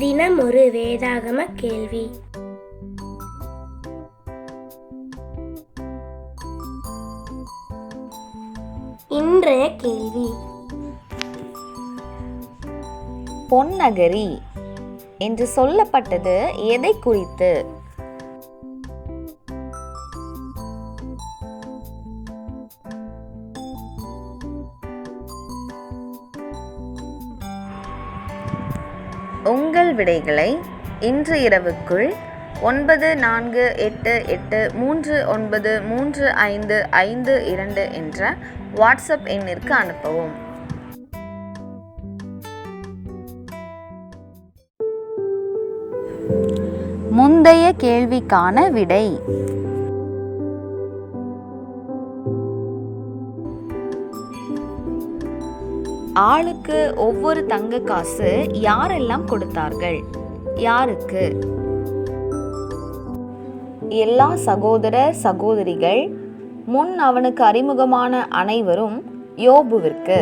தினம் ஒரு வேதாகம கேள்வி. இன்றைய கேள்வி. பொன்னகரி என்று சொல்லப்பட்டது எதை குறித்து? உங்கள் விடைகளை இன்று இரவுக்குள் ஒன்பது நான்கு எட்டு எட்டு மூன்று ஒன்பது மூன்று ஐந்து ஐந்து இரண்டு என்ற வாட்ஸ்அப் எண்ணிற்கு அனுப்பவும். முந்தைய கேள்விக்கான விடை. ஆளுக்கு ஒவ்வொரு தங்க காசு யாரெல்லாம் கொடுத்தார்கள்? யாருக்கு? எல்லா சகோதர சகோதரிகள் முன் அவனுக்கு அறிமுகமான அனைவரும் யோபுவிற்கு.